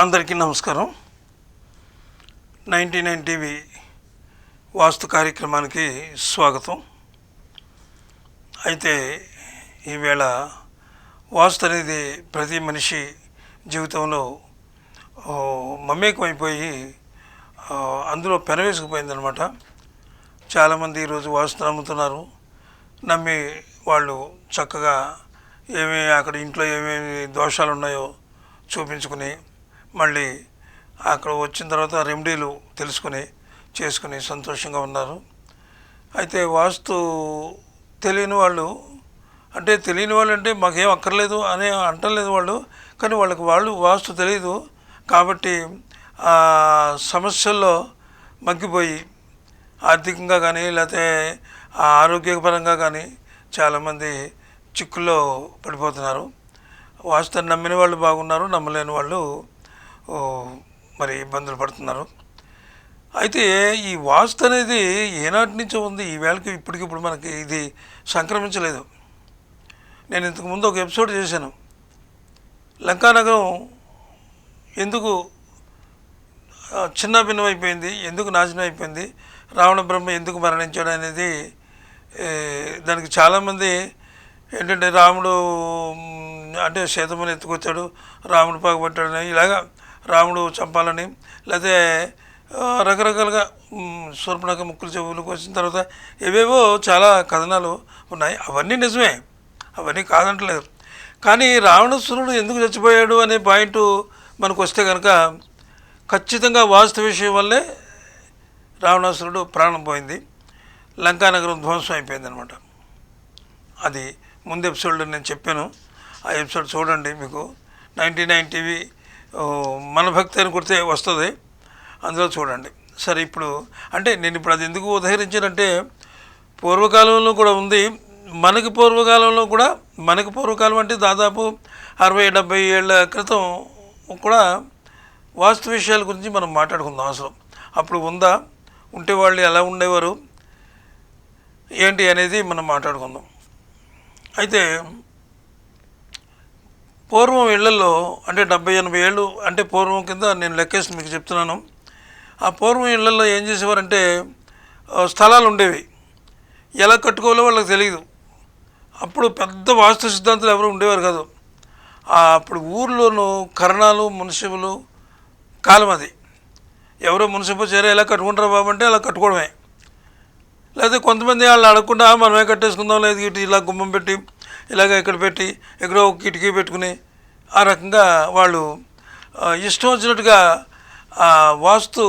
అందరికీ నమస్కారం. Ninety nine TV వాస్తు కార్యక్రమానికి స్వాగతం. అయితే ఈవేళ వాస్తు అనేది ప్రతి మనిషి జీవితంలో మమేకమైపోయి అందులో పెనవేసుకుపోయిందనమాట చాలామంది ఈరోజు వాస్తు నమ్ముతున్నారు. నమ్మి వాళ్ళు చక్కగా ఏమేమి అక్కడ ఇంట్లో ఏమేమి దోషాలు ఉన్నాయో చూపించుకుని మళ్ళీ అక్కడ వచ్చిన తర్వాత రెమెడీలు తెలుసుకుని చేసుకుని సంతోషంగా ఉన్నారు. అయితే వాస్తు తెలియని వాళ్ళు అంటే తెలియని వాళ్ళు అంటే మాకేం అక్కర్లేదు అని అంటలేదు వాళ్ళు కానీ వాళ్ళకి వాళ్ళు వాస్తు తెలియదు కాబట్టి ఆ సమస్యల్లో మగ్గిపోయి ఆర్థికంగా కానీ లేకపోతే ఆరోగ్యపరంగా కానీ చాలామంది చిక్కుల్లో పడిపోతున్నారు. వాస్తుని నమ్మిన వాళ్ళు బాగున్నారు నమ్మలేని వాళ్ళు మరి ఇబ్బందులు పడుతున్నారు. అయితే ఈ వాస్తు అనేది ఏనాటి నుంచో ఉంది. ఈ వేళకి ఇప్పటికిప్పుడు మనకి ఇది సంక్రమించలేదు. నేను ఇంతకు ముందు ఒక ఎపిసోడ్ చేశాను. లంకానగరం ఎందుకు చిన్న భిన్నం అయిపోయింది ఎందుకు నాశనం అయిపోయింది రావణ బ్రహ్మ ఎందుకు మరణించాడు అనేది దానికి చాలామంది ఏంటంటే రాముడు అంటే సీతమ్మని ఎత్తుకొచ్చాడు రాముడు పాకుపట్టాడని ఇలాగా రాముడు చంపాలని లేకపోతే రకరకాలుగా మ్, ముక్కులు చెవులకు వచ్చిన తర్వాత ఏవేవో చాలా కథనాలు ఉన్నాయి. అవన్నీ నిజమే. అవన్నీ కాదంటలేదు. కానీ రావణాసురుడు ఎందుకు చచ్చిపోయాడు అనే పాయింట్ మనకు వస్తే కనుక ఖచ్చితంగా వాస్తు విషయం వల్లే రావణాసురుడు ప్రాణం పోయింది. లంకానగరం ధ్వంసం అయిపోయింది అనమాట అది ముందు ఎపిసోడ్లో నేను చెప్పాను. ఆ ఎపిసోడ్ చూడండి మీకు. నైంటీ నైన్ టీవీ మన భక్తి అని కొడితే వస్తుంది. అందులో చూడండి. సరే ఇప్పుడు అంటే నేను ఇప్పుడు అది ఎందుకు ఉదహరించానంటే పూర్వకాలంలో కూడా ఉంది. మనకి పూర్వకాలంలో కూడా మనకి పూర్వకాలం అంటే దాదాపు అరవై డెబ్బై ఏళ్ళ క్రితం కూడా వాస్తు విషయాల గురించి మనం మాట్లాడుకుందాం అసలు. అప్పుడు ఉందా? ఉంటే వాళ్ళు ఎలా ఉండేవారు? ఏంటి అనేది మనం మాట్లాడుకుందాం. అయితే పూర్వం ఇళ్ళలో అంటే డెబ్బై ఎనభై ఏళ్ళు అంటే పూర్వం కింద నేను లెక్కేసి మీకు చెప్తున్నాను. ఆ పూర్వం ఇళ్ళలో ఏం చేసేవారంటే స్థలాలు ఉండేవి. ఎలా కట్టుకోవాలో వాళ్ళకి తెలియదు అప్పుడు పెద్ద వాస్తు సిద్ధాంతాలు ఎవరు ఉండేవారు కాదు. అప్పుడు ఊర్లోనూ కరణాలు మున్సిపులు కాలం అది. ఎవరో మున్సిపల్ చేరే ఎలా కట్టుకుంటారు బాబు అంటే అలా కట్టుకోవడమే. లేకపోతే కొంతమంది వాళ్ళు అడగకుండా మనమే కట్టేసుకుందాం లేదు ఇటు ఇలా గుమ్మం పెట్టి ఇలాగ ఇక్కడ పెట్టి ఎక్కడో ఒక కిటికీ పెట్టుకుని ఆ రకంగా వాళ్ళు ఇష్టం వచ్చినట్టుగా ఆ వాస్తు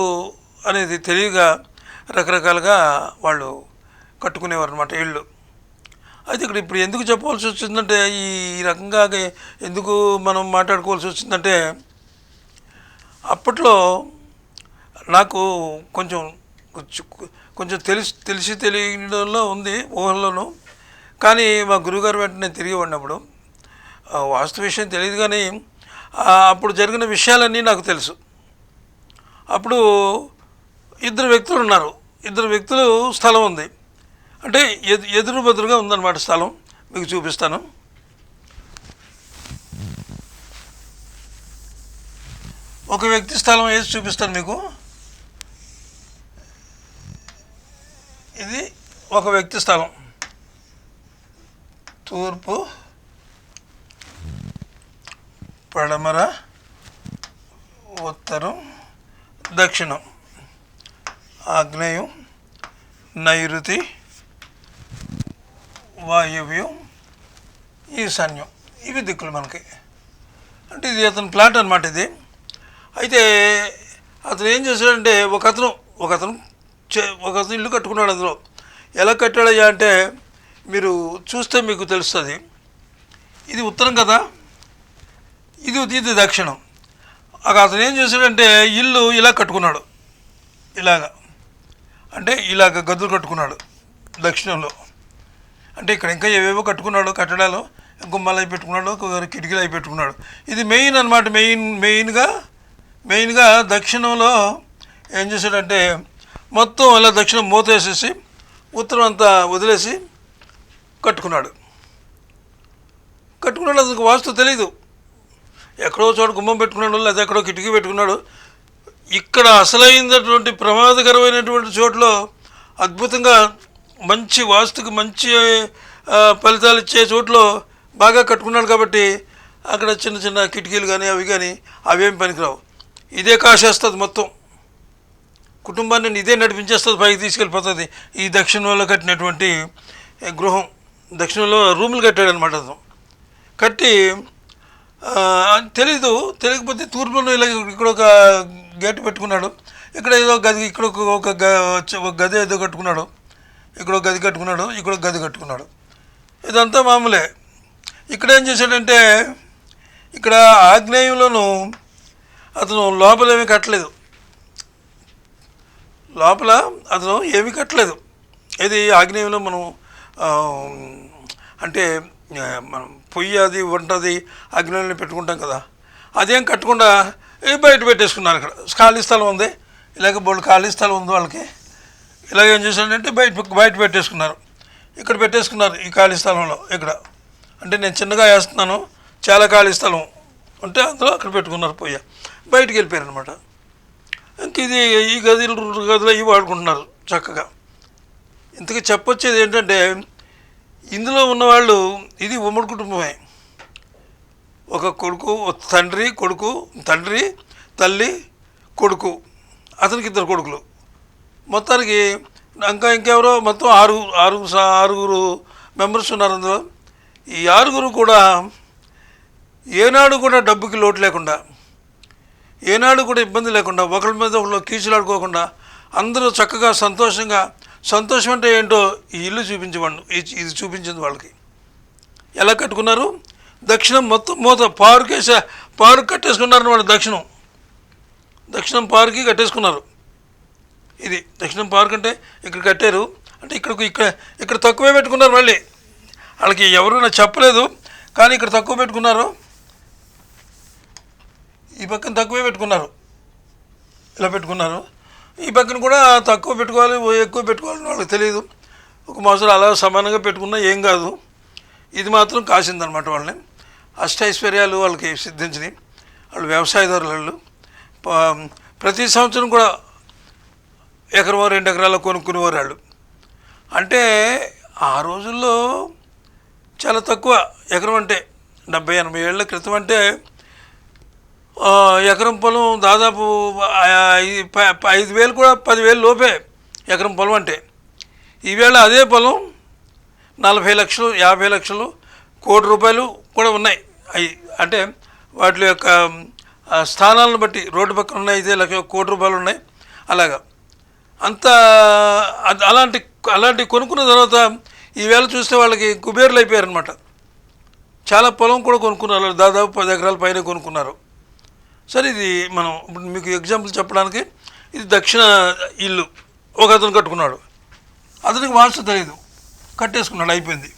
అనేది తెలియగా రకరకాలుగా వాళ్ళు కట్టుకునేవారు అనమాట ఇళ్ళు. అయితే ఇక్కడ ఇప్పుడు ఎందుకు చెప్పవలసి వచ్చిందంటే ఈ రకంగా ఎందుకు మనం మాట్లాడుకోవాల్సి వచ్చిందంటే అప్పట్లో నాకు కొంచెం- కొంచెం తెలిసి తెలిసి తెలియడంలో ఉంది ఊహల్లోనూ. కానీ మా గురువుగారు వెంటనే తిరిగి ఉన్నప్పుడు వాస్తు విషయం తెలియదు కానీ అప్పుడు జరిగిన విషయాలన్నీ నాకు తెలుసు. అప్పుడు ఇద్దరు వ్యక్తులు ఉన్నారు. ఇద్దరు వ్యక్తులు స్థలం ఉంది. అంటే ఎదు ఎదురు బదురుగా ఉందన్నమాట స్థలం. మీకు చూపిస్తాను. ఒక వ్యక్తి స్థలం వేసి చూపిస్తాను మీకు? ఇది ఒక వ్యక్తి స్థలం. తూర్పు పడమర ఉత్తరం దక్షిణం. ఆగ్నేయం నైరుతి వాయువ్యం ఈశాన్యం. ఇవి దిక్కులు మనకి. అంటే ఇది అతని ప్లాట్ అనమాట ఇది. అయితే అతను ఏం చేశాడంటే ఒక అతను ఒక అతను చే- ఒక అతను ఇల్లు కట్టుకున్నాడు అందులో. ఎలా కట్టాడయ్యా అంటే మీరు చూస్తే మీకు తెలుస్తుంది. ఇది ఉత్తరం కదా? ఇది ఇది దక్షిణం. అతను ఏం చేశాడంటే ఇల్లు ఇలా కట్టుకున్నాడు. ఇలాగా. అంటే ఇలాగ గదులు కట్టుకున్నాడు దక్షిణంలో. అంటే ఇక్కడ ఇంకా ఏవేవో కట్టుకున్నాడు కట్టడాలు గుమ్మాలు అవి పెట్టుకున్నాడు ఒక కిటికీలు అవి పెట్టుకున్నాడు. ఇది మెయిన్ అనమాట మెయిన్ మెయిన్గా మెయిన్గా దక్షిణంలో ఏం చేశాడంటే మొత్తం అలా దక్షిణం మూతేసేసి ఉత్తరం అంతా వదిలేసి కట్టుకున్నాడు. కట్టుకున్నాడు అతనికి వాస్తు తెలీదు. ఎక్కడో చోట గుమ్మం పెట్టుకున్నాడు లేదా ఎక్కడో కిటికీ పెట్టుకున్నాడు. ఇక్కడ అసలైనటువంటి ప్రమాదకరమైనటువంటి చోట్లో అద్భుతంగా మంచి వాస్తుకి మంచి ఫలితాలు ఇచ్చే చోట్లో బాగా కట్టుకున్నాడు కాబట్టి అక్కడ చిన్న చిన్న కిటికీలు కానీ అవి కానీ అవేం పనికిరావు. ఇదే కాసేస్తుంది మొత్తం. కుటుంబాన్ని ఇదే నడిపించేస్తుంది పైకి తీసుకెళ్ళిపోతుంది. ఈ దక్షిణంలో కట్టినటువంటి గృహం. దక్షిణంలో రూములు కట్టాడు అనమాట అతను. కట్టి తెలీదు తెలియకపోతే తూర్పులో ఇలా ఇక్కడ ఒక గేట్ పెట్టుకున్నాడు. ఇక్కడ ఏదో గది ఇక్కడ ఒక ఒక గ- ఒక గది ఏదో కట్టుకున్నాడు. ఇక్కడ ఒక గది కట్టుకున్నాడు ఇక్కడ ఒక గది కట్టుకున్నాడు. ఇదంతా మామూలే. ఇక్కడ ఏం చేశాడంటే ఇక్కడ ఆగ్నేయంలోనూ అతను లోపల ఏమీ కట్టలేదు. లోపల అతను ఏమీ కట్టలేదు. ఇది ఆగ్నేయంలో మనం అంటే మనం పొయ్యి అది వంటది అగ్నిలో పెట్టుకుంటాం కదా. అదేం కట్టకుండా బయట పెట్టేసుకున్నారు ఇక్కడ? ఖాళీ స్థలం ఉంది. ఇలాగ బోళ్ళు ఖాళీ స్థలం ఉంది వాళ్ళకి. ఇలాగ ఏం చేశారంటే బయట బయట పెట్టేసుకున్నారు. ఇక్కడ పెట్టేసుకున్నారు ఈ ఖాళీ స్థలంలో ఇక్కడ. అంటే నేను చిన్నగా వేస్తున్నాను చాలా ఖాళీ స్థలం. ఉంటే అందులో అక్కడ పెట్టుకున్నారు పొయ్య. బయటికి వెళ్ళిపోయారు అనమాట ఇంక ఇది ఈ గదిలో గదిలో ఇవి వాడుకుంటున్నారు చక్కగా. ఇంతకు చెప్పొచ్చేది ఏంటంటే ఇందులో ఉన్నవాళ్ళు ఇది ఉమ్మడి కుటుంబమే. ఒక కొడుకు ఒక తండ్రి కొడుకు తండ్రి తల్లి కొడుకు అతనికి ఇద్దరు కొడుకులు. మొత్తానికి ఇంకా ఇంకెవరో? మొత్తం ఆరు ఆరుగురు ఆరుగురు మెంబర్స్ ఉన్నారు అందులో. ఈ ఆరుగురు కూడా ఏనాడు కూడా డబ్బుకి లోటు లేకుండా ఏనాడు కూడా ఇబ్బంది లేకుండా ఒకరి మీద ఒకళ్ళు కీచులాడుకోకుండా అందరూ చక్కగా సంతోషంగా సంతోషం అంటే ఏంటో ఈ ఇల్లు చూపించేవాడు ఇది చూపించింది వాళ్ళకి. ఎలా కట్టుకున్నారు? దక్షిణం మొత్తం మూత పారుకేసా పారు కట్టేసుకున్నారు వాళ్ళు దక్షిణం. దక్షిణం పారుకి కట్టేసుకున్నారు. ఇది దక్షిణం పార్క్ అంటే ఇక్కడ కట్టారు. అంటే ఇక్కడ ఇక్కడ ఇక్కడ తక్కువే పెట్టుకున్నారు మళ్ళీ. వాళ్ళకి ఎవరు నాకు చెప్పలేదు కానీ ఇక్కడ తక్కువ పెట్టుకున్నారు. ఈ పక్కన తక్కువే పెట్టుకున్నారు. ఇలా పెట్టుకున్నారు? ఈ పక్కన కూడా తక్కువ పెట్టుకోవాలి ఎక్కువ పెట్టుకోవాలని వాళ్ళకి తెలియదు. ఒక మాసం అలా సమానంగా పెట్టుకున్నా ఏం కాదు. ఇది మాత్రం కాసిందనమాట వాళ్ళని. అష్టైశ్వర్యాలు వాళ్ళకి సిద్ధించినాయి. వాళ్ళు వ్యవసాయదారులు. వాళ్ళు ప- ప్రతి సంవత్సరం కూడా ఎకరమో రెండు ఎకరాలు కొనుక్కునేవారు వాళ్ళు. అంటే ఆ రోజుల్లో చాలా తక్కువ. ఎకరం అంటే డెబ్బై ఎనభై ఏళ్ళ క్రితం అంటే ఎకరం పొలం దాదాపు ఐదు వేలు కూడా పదివేలు లోపే ఎకరం పొలం అంటే. ఈవేళ అదే పొలం నలభై లక్షలు యాభై లక్షలు కోటి రూపాయలు కూడా ఉన్నాయి. అవి అంటే వాటి యొక్క స్థానాలను బట్టి రోడ్డు పక్కన ఉన్నాయి ఇదే లక్ష కోటి రూపాయలు ఉన్నాయి. అలాగా. అంత అలాంటి అలాంటి కొనుక్కున్న తర్వాత ఈవేళ చూస్తే వాళ్ళకి కుబేర్లు అయిపోయారు అనమాట చాలా పొలం కూడా కొనుక్కున్నారు. దాదాపు పది ఎకరాల పైన కొనుక్కున్నారు. సరే ఇది మనం ఇప్పుడు మీకు ఎగ్జాంపుల్ చెప్పడానికి ఇది దక్షిణ ఇల్లు. ఒక అతను కట్టుకున్నాడు. అతనికి వాస్తు తెలియదు కట్టేసుకున్నాడు అయిపోయింది.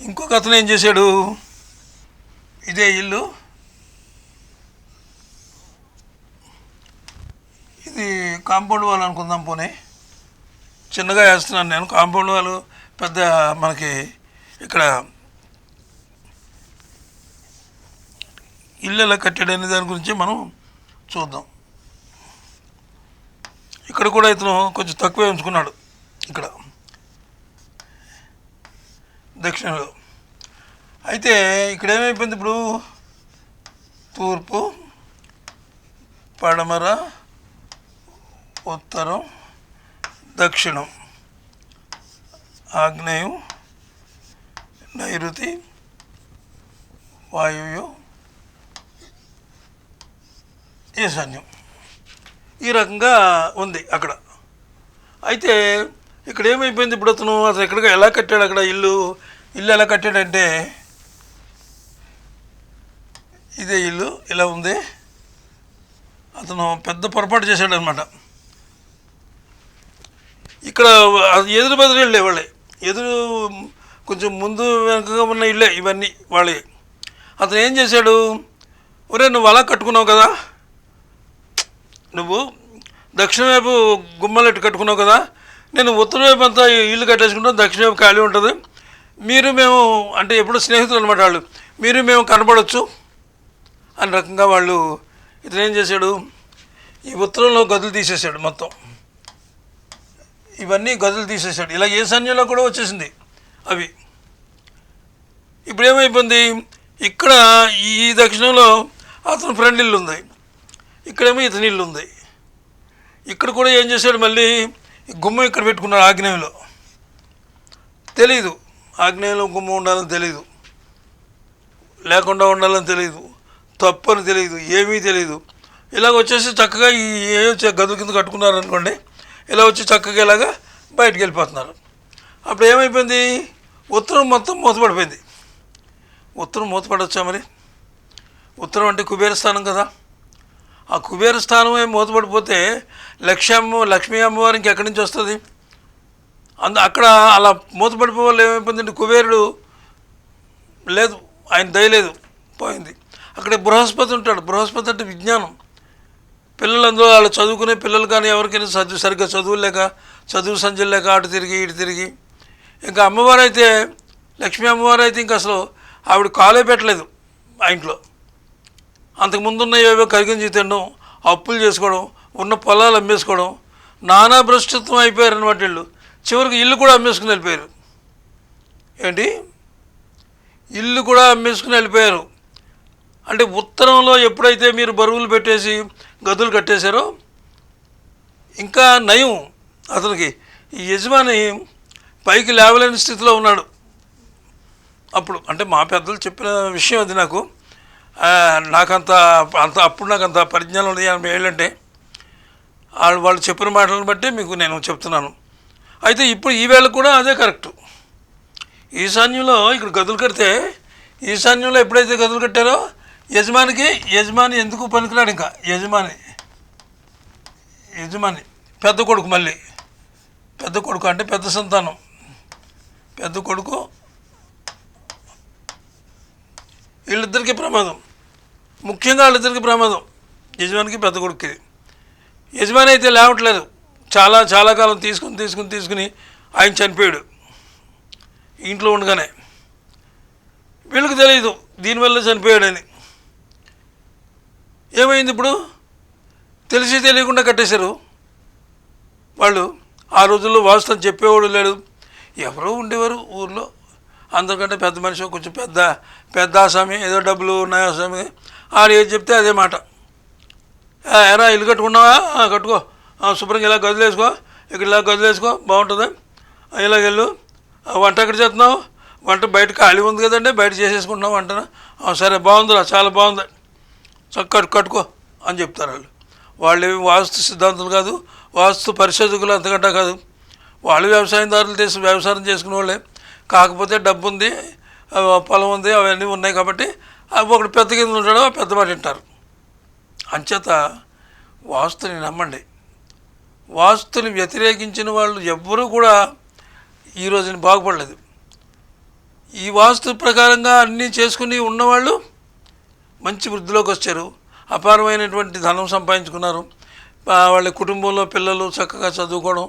ఇంకొక అతను ఏం చేశాడు? ఇదే ఇల్లు. ఇది కాంపౌండ్ వాల్ అనుకుందాం పోనీ. చిన్నగా వేస్తున్నాను నేను. కాంపౌండ్ వాళ్ళు పెద్ద మనకి ఇక్కడ ఇల్లు ఎలా కట్టాడనే దాని గురించి మనం చూద్దాం. ఇక్కడ కూడా ఇతను కొంచెం తక్కువే ఉంచుకున్నాడు. ఇక్కడ దక్షిణలో. అయితే ఇక్కడ ఏమైపోయింది ఇప్పుడు? తూర్పు పడమర ఉత్తరం దక్షిణం. ఆగ్నేయం నైరుతి వాయువ్యం ఈశాన్యం. ఈ రకంగా ఉంది అక్కడ. అయితే ఇక్కడ ఏమైపోయింది ఇప్పుడు అతను? అతను ఎక్కడికి ఎలా కట్టాడు అక్కడ ఇల్లు? ఇల్లు ఎలా కట్టాడంటే ఇదే ఇల్లు ఇలా ఉంది. అతను పెద్ద పొరపాటు చేశాడనమాట ఇక్కడ ఎదురు బదులు వెళ్ళే వాళ్ళే. ఎదురు కొంచెం ముందు వెనుకగా ఉన్న ఇళ్ళే ఇవన్నీ వాళ్ళే అతను ఏం చేశాడు? ఒరే నువ్వు అలా కట్టుకున్నావు కదా? నువ్వు దక్షిణ వైపు గుమ్మలెట్టు కట్టుకున్నావు కదా? నేను ఉత్తర వైపు అంతా ఇల్లు కట్టేసుకుంటాను దక్షిణ వైపు ఖాళీ ఉంటుంది. మీరు మేము అంటే ఎప్పుడు స్నేహితులు అనమాట వాళ్ళు. మీరు మేము కనపడవచ్చు అని రకంగా వాళ్ళు ఇతను ఏం చేశాడు? ఈ ఉత్తరంలో గదులు తీసేశాడు మొత్తం. ఇవన్నీ గదులు తీసేశాడు. ఇలా ఏ సైన్యంలో కూడా వచ్చేసింది అవి. ఇప్పుడు ఏమైపోయింది ఇక్కడ ఈ దక్షిణంలో అతను ఫ్రెండ్ ఇల్లు ఉంది. ఇక్కడేమో ఇతని ఇల్లు ఉంది. ఇక్కడ కూడా ఏం చేశాడు? మళ్ళీ ఈ గుమ్మం ఇక్కడ పెట్టుకున్నాడు ఆగ్నేయంలో. తెలీదు. ఆగ్నేయంలో గుమ్మం ఉండాలని తెలీదు. లేకుండా ఉండాలని తెలియదు తప్పని అని తెలియదు ఏమీ తెలియదు ఇలాగ వచ్చేసి చక్కగా ఈ ఏ చ- కింద కట్టుకున్నారు అనుకోండి ఇలా వచ్చి చక్కగా ఇలాగా బయటకు వెళ్ళిపోతున్నారు. అప్పుడు ఏమైపోయింది? ఉత్తరం మొత్తం మూతపడిపోయింది. ఉత్తరం మూతపడవచ్చా మరి? ఉత్తరం అంటే కుబేర స్థానం కదా. ఆ కుబేర స్థానమే మూతపడిపోతే లక్ష్యమ్మ లక్ష్మీ అమ్మవారికి ఎక్కడి నుంచి వస్తుంది? అందు అక్కడ అలా మూతపడిపో వాళ్ళు ఏమైపోయిందంటే కుబేరుడు లేదు ఆయన దయలేదు పోయింది. అక్కడ బృహస్పతి ఉంటాడు. బృహస్పతి అంటే విజ్ఞానం. పిల్లలందరూ వాళ్ళు చదువుకునే పిల్లలు కానీ ఎవరికైనా చదువు సరిగ్గా చదువు లేక చదువు సంజలు లేక అటు తిరిగి ఇటు తిరిగి. ఇంకా అమ్మవారు అయితే లక్ష్మీ అమ్మవారు అయితే ఇంకా అసలు ఆవిడ కాలే పెట్టలేదు మా ఇంట్లో. అంతకుముందున్న ఏవో కరిగించి తినడం అప్పులు చేసుకోవడం ఉన్న పొలాలు అమ్మేసుకోవడం నానా భ్రష్టత్వం అయిపోయారు అనమాట వీళ్ళు. చివరికి ఇల్లు కూడా అమ్మేసుకుని వెళ్ళిపోయారు. ఏంటి? ఇల్లు కూడా అమ్మేసుకుని వెళ్ళిపోయారు. అంటే ఉత్తరంలో ఎప్పుడైతే మీరు బరువులు పెట్టేసి గదులు కట్టేశారో. ఇంకా నయం అతనికి. ఈ యజమాని పైకి లేవలేని స్థితిలో ఉన్నాడు. అప్పుడు అంటే మా పెద్దలు చెప్పిన విషయం అది నాకు. నాకంత అంత అప్పుడు నాకు అంత పరిజ్ఞానం ఉంది ఎనభై ఏళ్ళంటే వాళ్ళు వాళ్ళు చెప్పిన మాటలను బట్టి మీకు నేను చెప్తున్నాను. అయితే ఇప్పుడు ఈ వేళ కూడా అదే కరెక్ట్. ఈశాన్యంలో ఇక్కడ గదులు కడితే ఈశాన్యంలో ఎప్పుడైతే గదులు కట్టారో యజమానికి యజమాని ఎందుకు పనికిరాడు ఇంకా? యజమాని. యజమాని. పెద్ద కొడుకు మళ్ళీ. పెద్ద కొడుకు అంటే పెద్ద సంతానం. పెద్ద కొడుకు వీళ్ళిద్దరికీ ప్రమాదం. ముఖ్యంగా వాళ్ళిద్దరికీ ప్రమాదం. యజమానికి పెద్ద కొడుకుకి. యజమాని అయితే లేవట్లేదు. చాలా చాలా కాలం తీసుకుని తీసుకుని తీసుకుని ఆయన చనిపోయాడు. ఇంట్లో ఉండగానే. వీళ్ళకి తెలియదు దీనివల్ల చనిపోయాడని. ఏమైంది ఇప్పుడు? తెలిసి తెలియకుండా కట్టేశారు. వాళ్ళు ఆ రోజుల్లో వాస్తవం చెప్పేవాడు లేడు. ఎవరో ఉండేవారు ఊర్లో. అందరికంటే పెద్ద మనిషి కొంచెం పెద్ద పెద్ద ఆసామి ఏదో డబ్బులు ఉన్నాయి ఆసామి. ఆడు ఏది చెప్తే అదే మాట. ఎరా ఇల్లు కట్టుకున్నావా? కట్టుకో. శుభ్రంగా ఇలా గదిలేసుకో ఇక్కడ ఇలా గదిలేసుకో బాగుంటుంది. ఇలా ఇలాగ వెళ్ళు. వంట ఎక్కడ చేస్తున్నావు? వంట బయట ఖాళీ ఉంది కదండి. బయట చేసేసుకుంటున్నావు వంటను. సరే బాగుందిరా. చాలా బాగుంది. చక్కటి కట్టుకో అని చెప్తారు వాళ్ళు. వాళ్ళు వాస్తు సిద్ధాంతులు కాదు వాస్తు పరిశోధకులు అంతకంటే కాదు. వాళ్ళు వ్యవసాయదారులు చేసి వ్యవసాయం చేసుకునే వాళ్ళే. కాకపోతే డబ్బు ఉంది పొలం ఉంది అవన్నీ ఉన్నాయి కాబట్టి అవి ఒకటి పెద్ద కింద ఉంటాడో పెద్ద మాట వింటారు. అంచేత వాస్తుని నమ్మండి. వాస్తుని వ్యతిరేకించిన వాళ్ళు ఎవ్వరూ కూడా ఈ రోజున బాగుపడలేదు. ఈ వాస్తు ప్రకారంగా అన్నీ చేసుకుని ఉన్నవాళ్ళు మంచి వృద్ధిలోకి వచ్చారు. అపారమైనటువంటి ధనం సంపాదించుకున్నారు. వాళ్ళ కుటుంబంలో పిల్లలు చక్కగా చదువుకోవడం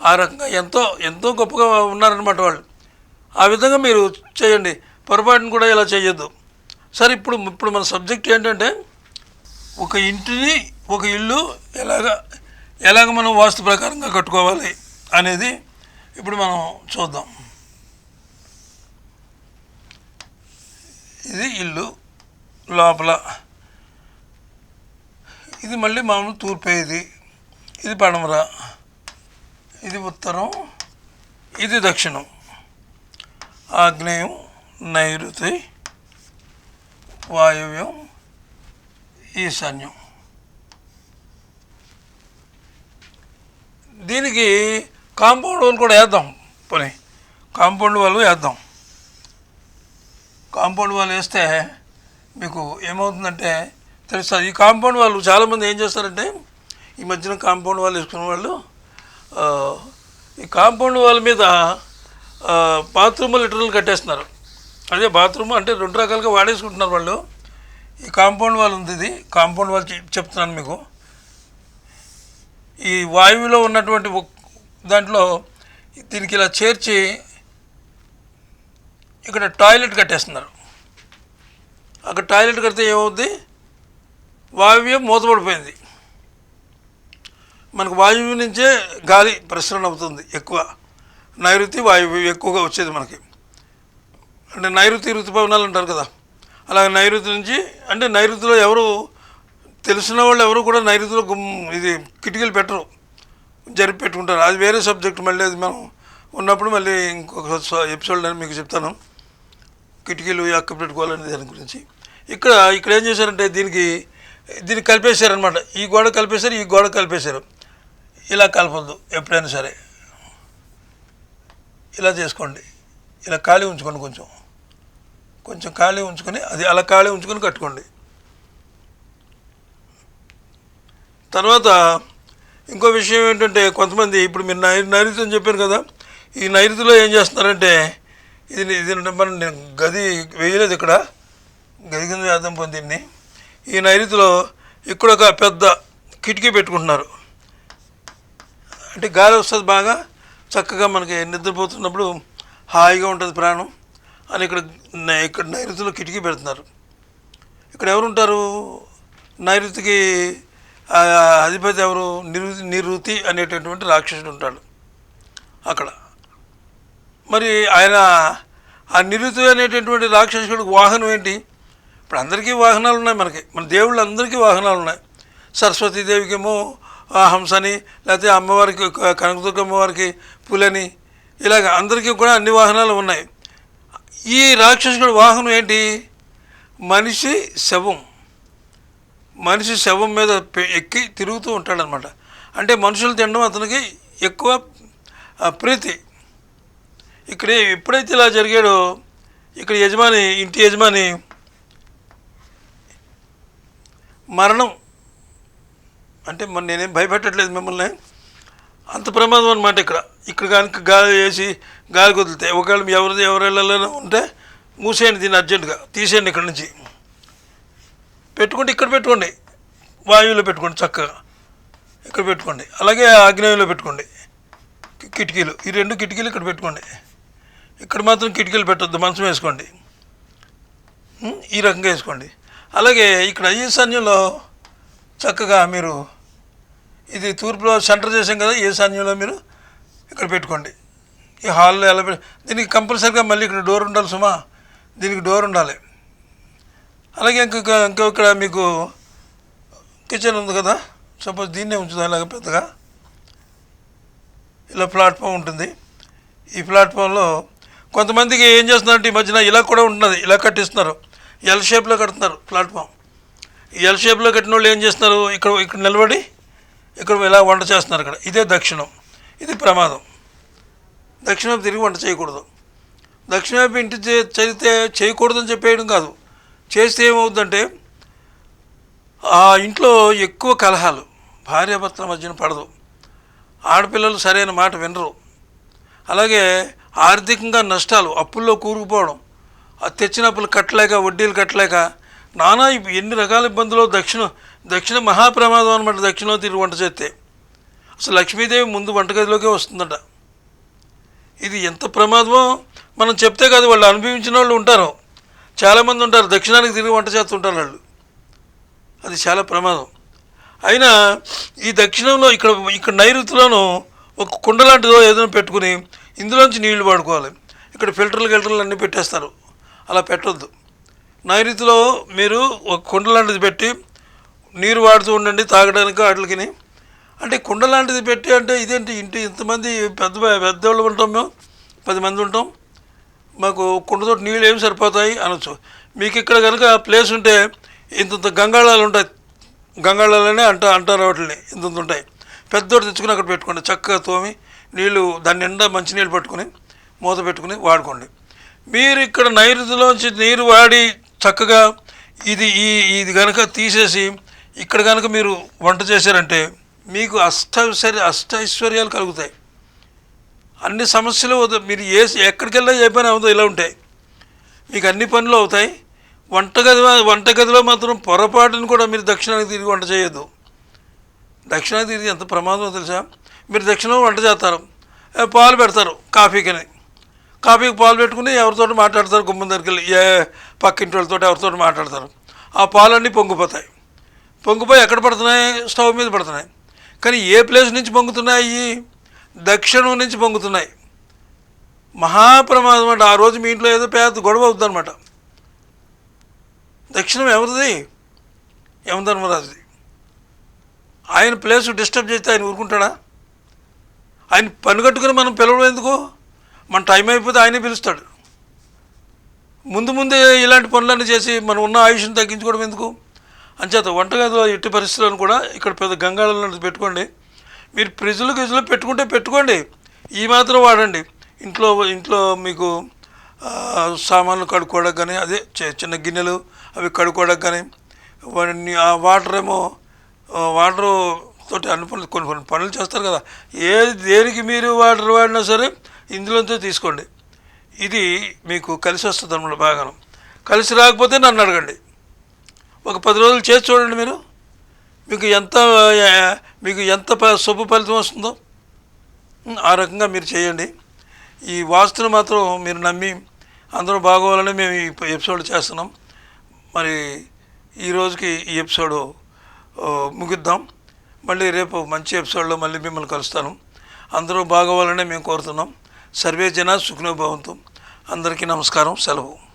ఆ రకంగా ఎంతో ఎంతో గొప్పగా ఉన్నారనమాట వాళ్ళు. ఆ విధంగా మీరు చేయండి. పొరపాటును కూడా ఇలా చేయొద్దు. సరే ఇప్పుడు ఇప్పుడు మన సబ్జెక్ట్ ఏంటంటే ఒక ఇంటిని ఒక ఇల్లు ఎలాగ ఎలాగ మనం వాస్తు ప్రకారంగా కట్టుకోవాలి అనేది ఇప్పుడు మనం చూద్దాం. ఇది ఇల్లు. లోపల. ఇది మళ్ళీ మామూలు తూర్పు ఇది. ఇది పడమర. ఇది ఉత్తరం. ఇది దక్షిణం. ఆగ్నేయం నైరుతి వాయువ్యం ఈశాన్యం. దీనికి కాంపౌండ్ వాళ్ళు కూడా వేద్దాం. పోనీ. కాంపౌండ్ వాళ్ళు వేద్దాం. కాంపౌండ్ వాళ్ళు వేస్తే మీకు ఏమవుతుందంటే తెలుస్తుంది ఈ కాంపౌండ్ వాళ్ళు చాలామంది ఏం చేస్తారంటే ఈ మధ్యన కాంపౌండ్ వాళ్ళు వేసుకున్న వాళ్ళు ఈ కాంపౌండ్ వాళ్ళ మీద బాత్రూమ్ లిటరల్ కట్టేస్తున్నారు. అదే బాత్రూమ్ అంటే రెండు రకాలుగా వాడేసుకుంటున్నారు వాళ్ళు. ఈ కాంపౌండ్ వాళ్ళు ఉంది ఇది కాంపౌండ్ వాళ్ళు చెప్- చెప్తున్నాను మీకు. ఈ వాయువులో ఉన్నటువంటి దాంట్లో దీనికి ఇలా చేర్చి ఇక్కడ టాయిలెట్ కట్టేస్తున్నారు. అక్కడ టాయిలెట్ కడితే ఏమవుద్ది? వాయువ్యం మూతపడిపోయింది. మనకు వాయువ్యం నుంచే గాలి ప్రసరణ అవుతుంది ఎక్కువ. నైరుతి వాయువ్యం ఎక్కువగా వచ్చేది మనకి. అంటే నైరుతి ఋతుపవనాలు అంటారు కదా. అలాగే నైరుతి నుంచి అంటే నైరుతిలో ఎవరు తెలిసిన వాళ్ళు ఎవరు కూడా నైరుతిలో గుమ్ ఇది కిటికీలు పెట్టరు. జరిపి పెట్టుకుంటారు. అది వేరే సబ్జెక్ట్ మళ్ళీ అది మనం ఉన్నప్పుడు మళ్ళీ ఇంకొక ఎపిసోడ్ నేను మీకు చెప్తాను. కిటికీలు ఎక్క పెట్టుకోవాలనే దాని గురించి. ఇక్కడ ఇక్కడ ఏం చేశారంటే దీనికి దీన్ని కలిపేశారనమాట ఈ గోడ కలిపేశారు ఈ గోడ కలిపేశారు. ఇలా కలపద్దు ఎప్పుడైనా సరే. ఇలా చేసుకోండి. ఇలా ఖాళీ ఉంచుకోండి కొంచెం. కొంచెం ఖాళీ ఉంచుకొని అది అలా ఖాళీ ఉంచుకొని కట్టుకోండి. తర్వాత ఇంకో విషయం ఏంటంటే కొంతమంది ఇప్పుడు మీరు నై నైరుతి అని చెప్పారు కదా ఈ నైరుతిలో ఏం చేస్తున్నారంటే ఇది ఇది మనం నేను గది వేయలేదు ఇక్కడ. గది అర్థం పొందింది ఈ నైరుతిలో ఇక్కడ ఒక పెద్ద కిటికీ పెట్టుకుంటున్నారు. అంటే గాలి వస్తుంది బాగా చక్కగా మనకి నిద్రపోతున్నప్పుడు హాయిగా ఉంటుంది ప్రాణం. అని ఇక్కడ ఇక్కడ నైరుతిలో కిటికీ పెడుతున్నారు. ఇక్కడ ఎవరు ఉంటారు నైరుతికి అధిపతి ఎవరు? నిరుతి నిరుతి అనేటటువంటి రాక్షసుడు ఉంటాడు అక్కడ. మరి ఆయన ఆ నిరుతి అనేటటువంటి రాక్షసుడికి వాహనం ఏంటి? ఇప్పుడు అందరికీ వాహనాలు ఉన్నాయి మనకి. మన దేవుళ్ళు అందరికీ వాహనాలు ఉన్నాయి సరస్వతీదేవికేమో ఆ హంసని లేకపోతే అమ్మవారికి కనకదుర్గ అమ్మవారికి పులని ఇలాగ అందరికీ కూడా అన్ని వాహనాలు ఉన్నాయి. ఈ రాక్షసుడు వాహనం ఏంటి? మనిషి శవం. మనిషి శవం మీద ఎక్కి తిరుగుతూ ఉంటాడనమాట. అంటే మనుషులు తినడం అతనికి ఎక్కువ ప్రీతి. ఇక్కడ ఎప్పుడైతే ఇలా జరిగాడో ఇక్కడ యజమాని ఇంటి యజమాని మరణం. అంటే మరి నేనేం భయపెట్టట్లేదు మిమ్మల్ని. అంత ప్రమాదం అనమాట ఇక్కడ. ఇక్కడ కనుక గాలి వేసి గాలి కుదిలితే ఒకవేళ ఎవరిది ఎవరెళ్ళలో ఉంటే మూసేయండి దీన్ని అర్జెంటుగా. తీసేయండి ఇక్కడ నుంచి. పెట్టుకుంటే ఇక్కడ పెట్టుకోండి. వాయువులో పెట్టుకోండి చక్కగా. ఇక్కడ పెట్టుకోండి. అలాగే ఆగ్నేయంలో పెట్టుకోండి. కిటికీలు. ఈ రెండు కిటికీలు ఇక్కడ పెట్టుకోండి. ఇక్కడ మాత్రం కిటికీలు పెట్టద్దు. మంచం వేసుకోండి. ఈ రకంగా వేసుకోండి. అలాగే ఇక్కడ ఈశాన్యంలో చక్కగా మీరు ఇది తూర్పులో సెంటర్ చేసాం కదా ఈశాన్యంలో మీరు ఇక్కడ పెట్టుకోండి. ఈ హాల్లో ఎలా దీనికి కంపల్సరీగా మళ్ళీ ఇక్కడ డోర్ ఉండాలి సుమా. దీనికి డోర్ ఉండాలి. అలాగే ఇంకొక ఇంకా ఇక్కడ మీకు కిచెన్ ఉంది కదా సపోజ్ దీన్నే ఉంచుదాం ఇలాగ పెద్దగా. ఇలా ప్లాట్ఫామ్ ఉంటుంది. ఈ ప్లాట్ఫామ్లో కొంతమందికి ఏం చేస్తున్నారంటే ఈ మధ్యన ఇలా కూడా ఉంటుంది ఇలా కట్టిస్తున్నారు. ఎల్ షేప్లో కడుతున్నారు ప్లాట్ఫామ్ ఎల్ షేప్లో కట్టిన వాళ్ళు ఏం చేస్తున్నారు? ఇక్కడ ఇక్కడ నిలబడి ఇక్కడ ఇలా వంట చేస్తున్నారు ఇక్కడ ఇదే దక్షిణం. ఇది ప్రమాదం. దక్షిణం తిరిగి వంట చేయకూడదు. దక్షిణాపి ఇంటి చదివితే చేయకూడదని చెప్పేయడం కాదు. చేస్తే ఏమవుతుందంటే ఆ ఇంట్లో ఎక్కువ కలహాలు భార్యాభర్తల మధ్యన పడదు. ఆడపిల్లలు సరైన మాట వినరు. అలాగే ఆర్థికంగా నష్టాలు అప్పుల్లో కూరుకుపోవడం తెచ్చిన అప్పులు కట్టలేక వడ్డీలు కట్టలేక నానా ఎన్ని రకాల ఇబ్బందులు దక్షిణ దక్షిణ మహాప్రమాదం అనమాట దక్షిణం తిరిగి వంట చేస్తే. అసలు లక్ష్మీదేవి ముందు వంటగదిలోకే వస్తుందట. ఇది ఎంత ప్రమాదమో మనం చెప్తే కాదు వాళ్ళు అనుభవించిన వాళ్ళు ఉంటారు. చాలామంది ఉంటారు దక్షిణానికి తిరిగి వంట చేస్తుంటారు వాళ్ళు. అది చాలా ప్రమాదం. అయినా ఈ దక్షిణంలో ఇక్కడ ఇక్కడ నైరుతిలోనూ ఒక కుండ లాంటిదో ఏదైనా పెట్టుకుని ఇందులోంచి నీళ్ళు వాడుకోవాలి. ఇక్కడ ఫిల్టర్లు గిల్టర్లు అన్నీ పెట్టేస్తారు. అలా పెట్టొద్దు. నైరుతిలో మీరు ఒక కుండ లాంటిది పెట్టి నీరు వాడుతూ ఉండండి తాగడానికి వాటికి అంటే కుండ లాంటిది పెట్టి అంటే ఇదేంటి? ఇంటి ఇంతమంది పెద్ద పెద్దవాళ్ళు ఉంటాం మేము పది మంది ఉంటాం. మాకు కుండతో నీళ్ళు ఏమి సరిపోతాయి అనొచ్చు. మీకు ఇక్కడ కనుక ప్లేస్ ఉంటే ఇంతంత గంగాళాలు ఉంటాయి. గంగాళాలనే అంట అంటారు వాటిని ఇంత ఉంటాయి. పెద్దోటి తెచ్చుకుని అక్కడ పెట్టుకోండి. చక్కగా తోమి నీళ్ళు దాని నిండా మంచినీళ్ళు పట్టుకుని మూత పెట్టుకుని వాడుకోండి. మీరు ఇక్కడ నైరుతిలోంచి నీరు వాడి చక్కగా ఇది ఈ ఇది కనుక తీసేసి ఇక్కడ కనుక మీరు వంట చేశారంటే మీకు అష్టైశ్వర్య అష్టైశ్వర్యాలు కలుగుతాయి. అన్ని సమస్యలు మీరు ఏ ఎక్కడికి వెళ్ళినా ఏ పని అవుతుందో ఇలా ఉంటాయి. మీకు అన్ని పనులు అవుతాయి. వంటగది వంటగదిలో మాత్రం పొరపాటును కూడా మీరు దక్షిణానికి తిరిగి వంట చేయొద్దు. దక్షిణానికి తిరిగి ఎంత ప్రమాదమో తెలుసా? మీరు దక్షిణం వంట చేస్తారు. పాలు పెడతారు కాఫీకని. కాఫీకి పాలు పెట్టుకుని ఎవరితో మాట్లాడతారు గుమ్మం దగ్గరికి వెళ్ళి? ఏ పక్కింటి వాళ్ళతో ఎవరితో మాట్లాడతారు? ఆ పాలన్నీ పొంగిపోతాయి. పొంగిపోయి ఎక్కడ పడుతున్నాయి? స్టవ్ మీద పడుతున్నాయి. కానీ ఏ ప్లేస్ నుంచి పొంగుతున్నాయి? దక్షిణం నుంచి పొంగుతున్నాయి. మహాప్రమాదం అంట. ఆ రోజు మీ ఇంట్లో ఏదో పేద గొడవ అవుతుందన్నమాట. దక్షిణం ఎవరిది? యమధర్మరాజుది ఆయన ప్లేస్ డిస్టర్బ్ చేస్తే ఆయన ఊరుకుంటాడా? ఆయన పని కట్టుకుని మనం పిలవడం ఎందుకు? మన టైం అయిపోతే ఆయనే పిలుస్తాడు. ముందు ముందే ఇలాంటి పనులన్నీ చేసి మనం ఉన్న ఆయుష్ని తగ్గించుకోవడం ఎందుకు? అంచేత వంటగదిలో ఎట్టి పరిస్థితులను కూడా ఇక్కడ పెద్ద గంగాళాలను పెట్టుకోండి. మీరు ఫ్రిడ్జ్లు గిజ్లు పెట్టుకుంటే పెట్టుకోండి. ఈ మాత్రం వాడండి. ఇంట్లో ఇంట్లో మీకు సామాన్లు కడుక్కోవడానికి కానీ అదే చి- చిన్న గిన్నెలు అవి కడుక్కోవడానికి కానీ వాటిని ఆ వాటర్ ఏమో వాటర్ తోటి అన్ని పనులు కొన్ని కొన్ని పనులు చేస్తారు కదా. ఏ దేనికి మీరు వాటర్ వాడినా సరే ఇందులోంచే తీసుకోండి. ఇది మీకు కలిసి వస్తుంది అన్నమాట భాగం కలిసి రాకపోతే నన్ను అడగండి. ఒక పది రోజులు చేసి చూడండి మీరు. మీకు ఎంత మీకు ఎంత ప- శుభ ఫలితం వస్తుందో. ఆ రకంగా మీరు చేయండి. ఈ వాస్తుని మాత్రం మీరు నమ్మి అందరూ బాగోవాలని మేము ఈ ఎపిసోడ్ చేస్తున్నాం. మరి ఈ రోజుకి ఈ ఎపిసోడ్ ముగిద్దాం. మళ్ళీ రేపు మంచి ఎపిసోడ్లో మళ్ళీ మిమ్మల్ని కలుస్తాను. అందరూ బాగోవాలని మేము కోరుతున్నాం. సర్వే జన సుఖనోభవంతం అందరికీ నమస్కారం సెలవు